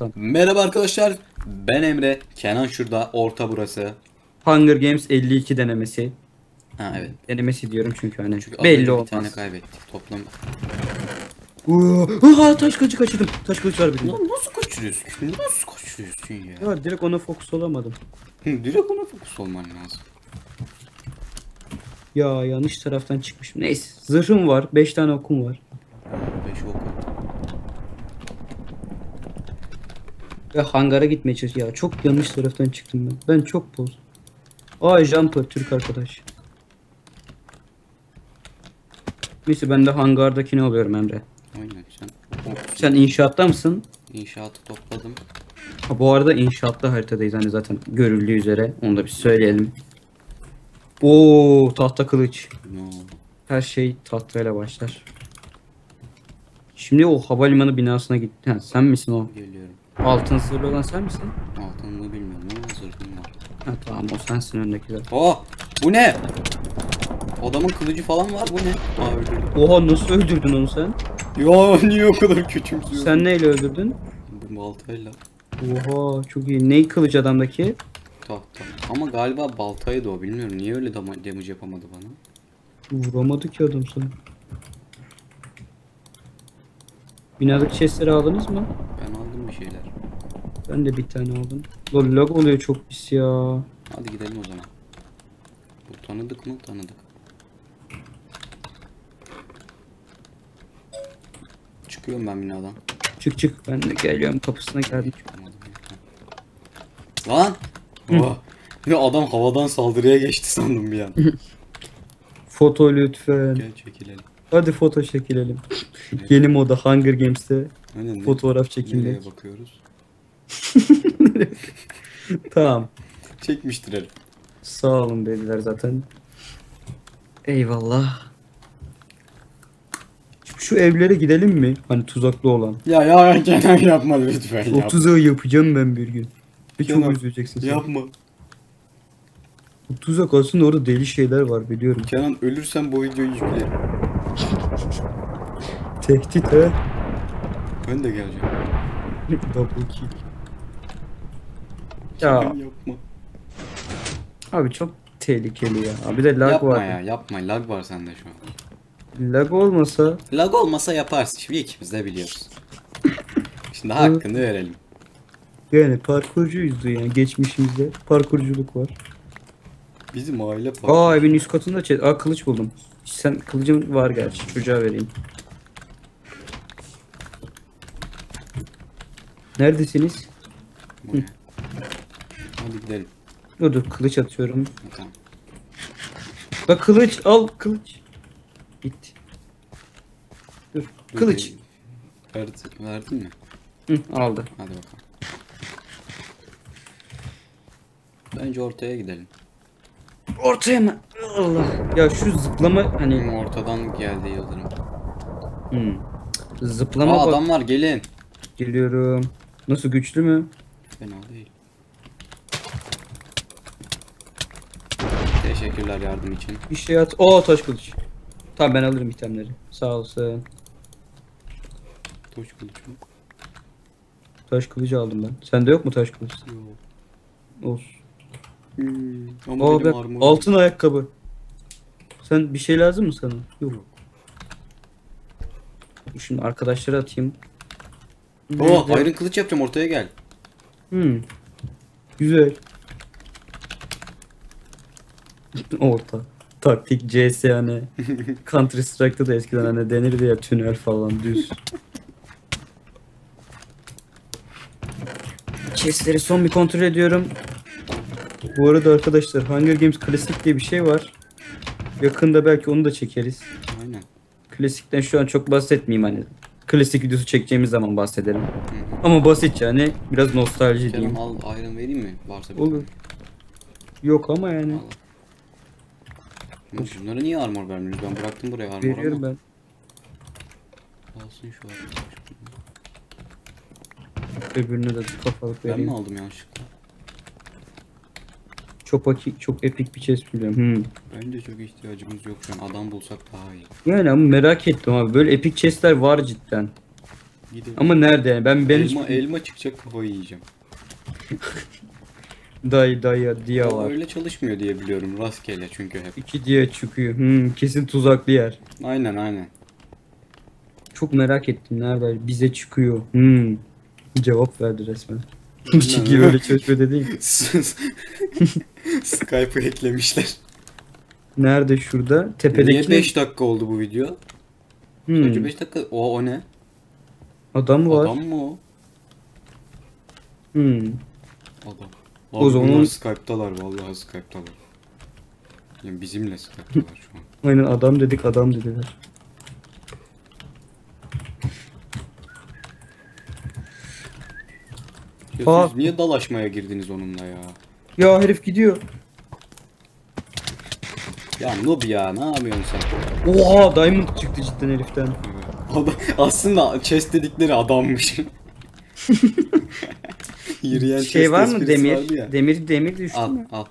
Tamam. Merhaba arkadaşlar. Ben Emre. Kenan şurada. Orta burası. Hunger Games 52 denemesi. Ha evet. Denemesi diyorum çünkü hani Çünkü belli bir olmaz. tane kaybettik. Toplam. Aha, taş kılıcı kaçırdım. Taş kılıç var benim. Lan nasıl kaçırıyorsun? Nasıl kaçırıyorsun ya? Ya direkt ona fokus olamadım. Direkt ona fokus olman lazım. Ya yanlış taraftan çıkmışım. Neyse zırhım var. 5 tane okum var. 5 oku. Ve hangara gitmeye çalışıyorum. Ya çok yanlış taraftan çıktım ben. Ben çok boz. Aa Jumper Türk arkadaş. Neyse ben de hangardakini alıyorum Emre. Aynen sen. Sen inşaatta mısın? inşaatı topladım. Ha, bu arada inşaatlı haritadayız hani zaten görüldüğü üzere. Onu da bir söyleyelim. Oo tahta kılıç. No. Her şey tahtayla başlar. Şimdi o havalimanı binasına gitti. Ha, sen misin o? Geliyorum. Altın zırhlı olan sen misin? Altınlığı bilmiyorum ama zırhım var. Ha tamam o sensin öndekiler. Oh! Bu ne? Adamın kılıcı falan var. Bu ne? Aa öldürdüm. Oha nasıl öldürdün onu sen? Ya niye o kadar küçümsüyorsun? Sen neyle öldürdün? Bu baltayla. Oha çok iyi. Ney kılıç adamdaki? Tahta. Ama galiba baltaydı o. Bilmiyorum. Niye öyle dama- damage yapamadı bana? Vuramadı ki adam sana. Binadaki chestleri aldınız mı? Bir şeyler. Ben de bir tane aldım. Lan lag oluyor çok pis ya. Hadi gidelim o zaman. Bu tanıdık mı? Tanıdık. Çıkıyorum ben binadan. Çık çık ben de geliyorum kapısına geldim. Lan! Oh. Ya adam havadan saldırıya geçti sandım bir an. Foto lütfen. Gel çekilelim. Hadi foto çekilelim. Yeni moda Hunger Games'te Aynen, ne- fotoğraf Nereye çekilmek. bakıyoruz? Tamam. Çekmiştir herif. Sağ olun dediler zaten. Eyvallah. Şu evlere gidelim mi? Hani tuzaklı olan. Ya ya Kenan yapma lütfen O yapma. tuzağı yapacağım ben bir gün. Ve çok üzüleceksin sen. Yapma. O tuzak aslında orada deli şeyler var biliyorum. Kenan ölürsen bu videoyu yüklerim. Tehdit he. Ben de geleceğim. Double kick. Kenan Ya yapma. abi çok tehlikeli ya. Abi de lag yapma var. ya yapma lag var sende şu an. Lag olmasa Lag olmasa yaparsın. Şimdi ikimiz de biliyoruz. Şimdi hakkını verelim. yani parkurcuyuzdu yani geçmişimizde parkurculuk var. Bizim aile Aa parkur. evin üst katında çet. Aa kılıç buldum. Sen kılıcın var gerçi çocuğa vereyim. Neredesiniz? Buraya. Hadi gidelim. Dur dur kılıç atıyorum. Tamam. Bak kılıç al kılıç. Gitti. Dur kılıç. Verdi, verdin mi? Hı, aldı. Hadi bakalım. Bence ortaya gidelim. Ortaya mı? Allah. Ya şu zıplama hani Hı, Ortadan geldi yıldırım. hmm. zıplama Aa bak adam var gelin. geliyorum. Nasıl güçlü mü? Fena değil. Teşekkürler yardım için. Bir şey at. Oo taş kılıç. Tamam ben alırım itemleri. Sağ olsun. Toş kılıç mı? Taş kılıcı aldım ben. Sende yok mu taş kılıç? Yok. Olsun. Hmm, ama Aa benim altın ayakkabı. Sen bir şey lazım mı sana? Yok. Şimdi arkadaşlara atayım. Oo, Nerede? Iron kılıç yapacağım ortaya gel. Hmm. Güzel. Orta. Taktik CS hani. Counter Strike'da da eskiden hani denirdi ya tünel falan düz. Chest'leri son bir kontrol ediyorum. Bu arada arkadaşlar Hunger Games Klasik diye bir şey var. Yakında belki onu da çekeriz. Aynen. Klasikten şu an çok bahsetmeyeyim hani. Klasik videosu çekeceğimiz zaman bahsedelim. Ama basit yani. Biraz nostalji Kenan diyeyim. al Iron vereyim mi? Varsa bir Olur. tane. Yok ama yani. Ya Şunlara niye armor vermiyoruz? Ben bıraktım buraya armor Veriyorum ama. ben. Alsın şu armor. Öbürüne de kafalık Ben mi aldım yanlışlıkla? Çok aki, çok epik bir chest biliyorum. Hmm. Bence çok ihtiyacımız yok şu an. Adam bulsak daha iyi. Yani ama merak ettim abi. Böyle epik chestler var cidden. Gidelim. Ama nerede yani? Ben ben hiç elma, elma çıkacak kafayı yiyeceğim. dayı dayı diye Ama var. öyle çalışmıyor diye biliyorum. Rastgele çünkü hep. İki diye çıkıyor. Hmm, kesin tuzaklı yer. Aynen aynen. Çok merak ettim nerede bize çıkıyor. Hmm. Cevap verdi resmen. Çıkıyor öyle çalışıyor dediğin. Skype'ı eklemişler. Nerede şurada? Tepedeki. Niye 5 dakika oldu bu video? Hmm, Sadece 5 dakika. O, o ne? Adam var. Adam mı o? Hmm. Adam. O Abi zaman- bunlar Skype'talar vallahi Skype'talar. Yani bizimle Skype'talar şu an. Aynen adam dedik adam dediler. Ya Aa. siz niye dalaşmaya girdiniz onunla ya? Ya herif gidiyor. Ya noob ya ne yapıyorsun sen? Oha diamond çıktı cidden heriften. Adam, aslında chest dedikleri adammış. Yürüyen şey var mı esprisi demir? ya. Demir demir düştü Al mü? al.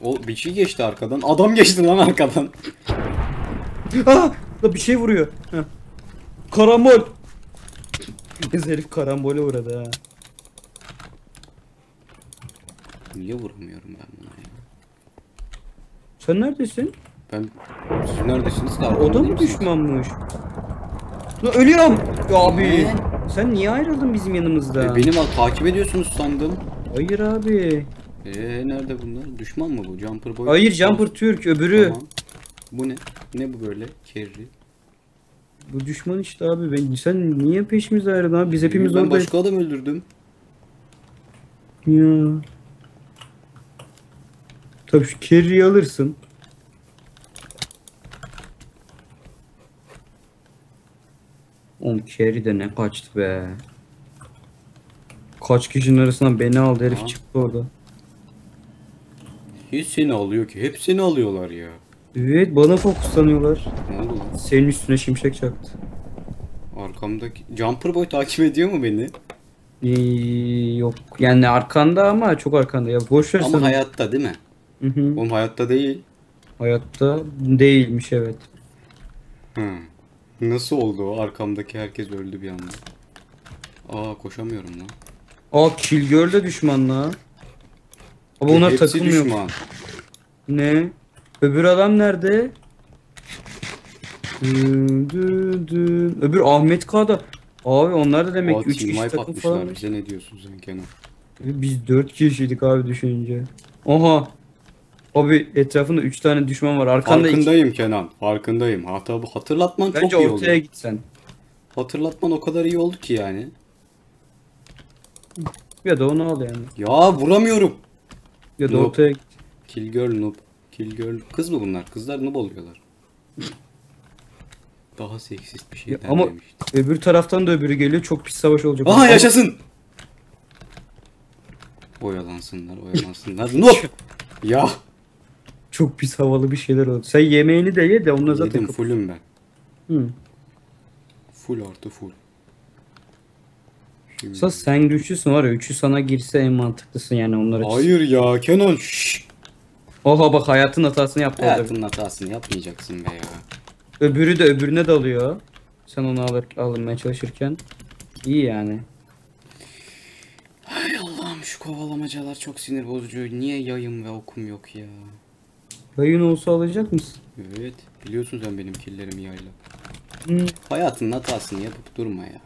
O bir şey geçti arkadan. Adam geçti lan arkadan. Ah! Da bir şey vuruyor. Heh. Karambol. Kız herif karambole uğradı ha. Niye vuramıyorum ben buna ya? Sen neredesin? Ben siz neredesiniz? O da mı düşmanmış? Lan ölüyorum. Ya abi. Ne? Sen niye ayrıldın bizim yanımızda? E, benim al takip ediyorsunuz sandım. Hayır abi. Eee nerede bunlar? Düşman mı bu? Jumper boy. Hayır Jumper Türk öbürü. Tamam. Bu ne? Ne bu böyle? Kerry. Bu düşman işte abi. Ben, sen niye peşimize ayrıldın abi? Biz hepimiz ben oradayız. başka adam öldürdüm. Ya. Tabii şu carry'i alırsın. Oğlum carry de ne kaçtı be. Kaç kişinin arasından beni aldı herif Aha. çıktı orada. Hiç seni alıyor ki. Hep seni alıyorlar ya. Evet bana fokuslanıyorlar. Ne oldu lan? Senin üstüne şimşek çaktı. Arkamdaki Jumper Boy takip ediyor mu beni? Ee, yok yani arkanda ama çok arkanda ya boş ver Ama sen. hayatta değil mi? Hı hı. Oğlum hayatta değil. Hayatta değilmiş evet. Hı. Nasıl oldu o? Arkamdaki herkes öldü bir anda. Aa koşamıyorum lan. Aa Killgirl de düşman la. Ama onlar Hepsi takılmıyor. düşman. Ne? Öbür adam nerede? Dün, dün, dün. Öbür Ahmet K'da. Abi onlar da demek Aa, ki 3 team kişi takım falan. Bize ne diyorsun sen Kenan? Biz 4 kişiydik abi düşününce. Oha. Abi etrafında 3 tane düşman var. Arkanda iki. Farkındayım Kenan. Farkındayım. Hatta bu hatırlatman Bence çok iyi oldu. ortaya gitsen. Hatırlatman o kadar iyi oldu ki yani. Ya da onu al yani. Ya vuramıyorum. Ya da ortaya git. Kill girl noob. Kill girl. Kız mı bunlar? Kızlar noob oluyorlar. Daha seksist bir şey Ya ama demiştim. öbür taraftan da öbürü geliyor. Çok pis savaş olacak. Aha Ama- yaşasın. Oyalansınlar, oyalansınlar. noob. Ya. Çok pis havalı bir şeyler oldu. Sen yemeğini de ye de onunla zaten Yedim fullüm ben. Hı. Full artı full. Şimdi... Sen güçlüsün var ya üçü sana girse en mantıklısın yani onlar açısından. Hayır ya Kenan. Şşş. Oha bak hayatın hatasını yaptı orada. Hayatının hatasını yapmayacaksın be ya. Öbürü de öbürüne dalıyor. Sen onu alır, alınmaya çalışırken. İyi yani. Hay Allah'ım şu kovalamacalar çok sinir bozucu. Niye yayım ve okum yok ya? Yayın olsa alacak mısın? Evet. Biliyorsun sen benim killerimi yayla. Hı. Hayatının hatasını yapıp durma ya.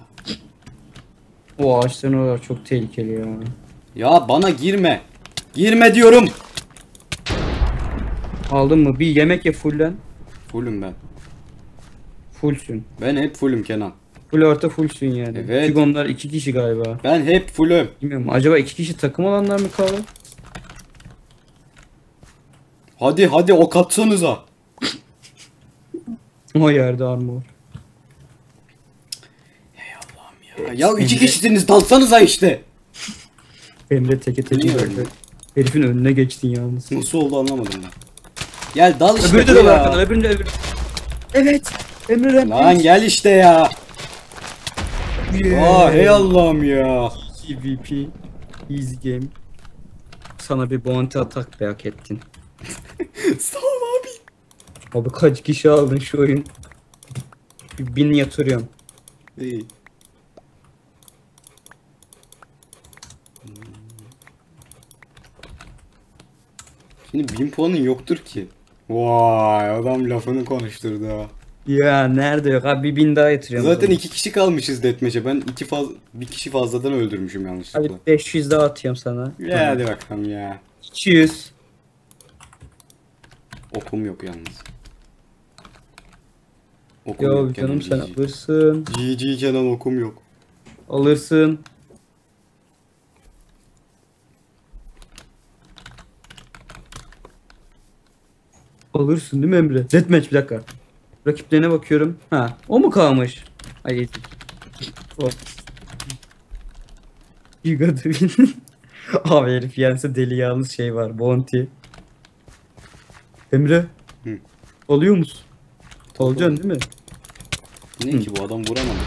O ağaçların oralar çok tehlikeli ya. Ya bana girme. Girme diyorum. Aldın mı? Bir yemek ye fullen. Fullüm ben. Fullsün. Ben hep fullüm Kenan. Full artı fullsün yani. Evet. Çünkü onlar iki kişi galiba. Ben hep fullüm. Bilmiyorum. Acaba iki kişi takım olanlar mı kaldı? Hadi hadi ok atsanıza. O yerde armor. Ya, ya iki kişisiniz dalsanıza işte. Emre teke teke Niye? Herifin önüne geçtin yalnız. Nasıl oldu anlamadım ben. Gel dal işte Öbürü de bu de ya. arkadan. Öbüründe öbürü. Evet. Emre Rampage. Lan gel işte ya. Yeah. Aa hey Allah'ım ya. PvP. Easy game. Sana bir bounty atak be hak ettin. Sağ ol abi. Abi kaç kişi aldın şu oyun? Bin yatırıyorum. İyi. Şimdi bin puanın yoktur ki. Vay adam lafını konuşturdu. Ya nerede yok abi bir bin daha yatırıyorum. Zaten iki kişi kalmışız detmece. Ben iki faz bir kişi fazladan öldürmüşüm yanlışlıkla. Hadi 500 daha atıyorum sana. Ya hadi bakalım ya. 200. Okum yok yalnız. Okum Yo yok canım sen GG. alırsın. GG Kenan okum yok. Alırsın. Alırsın değil mi Emre? Deathmatch bir dakika. Rakiplerine bakıyorum. Ha, o mu kalmış? Ay ezik. O. Giga. Abi herif yense deli yalnız şey var. Bounty. Emre. Hı. Alıyor musun? Alacaksın değil mi? Ne ki bu adam vuramadı.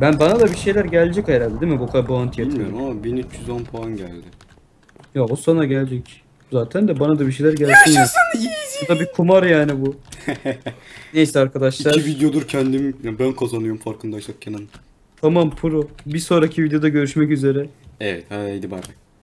Ben bana da bir şeyler gelecek herhalde değil mi bu kadar bounty yatırım? Bilmiyorum ama 1310 puan geldi. Ya o sana gelecek. Zaten de bana da bir şeyler gelsin ya. Bu da bir kumar yani bu. Neyse arkadaşlar. İki videodur kendim ya ben kazanıyorum farkındaysak Kenan. Tamam pro. Bir sonraki videoda görüşmek üzere. Evet haydi bay bay.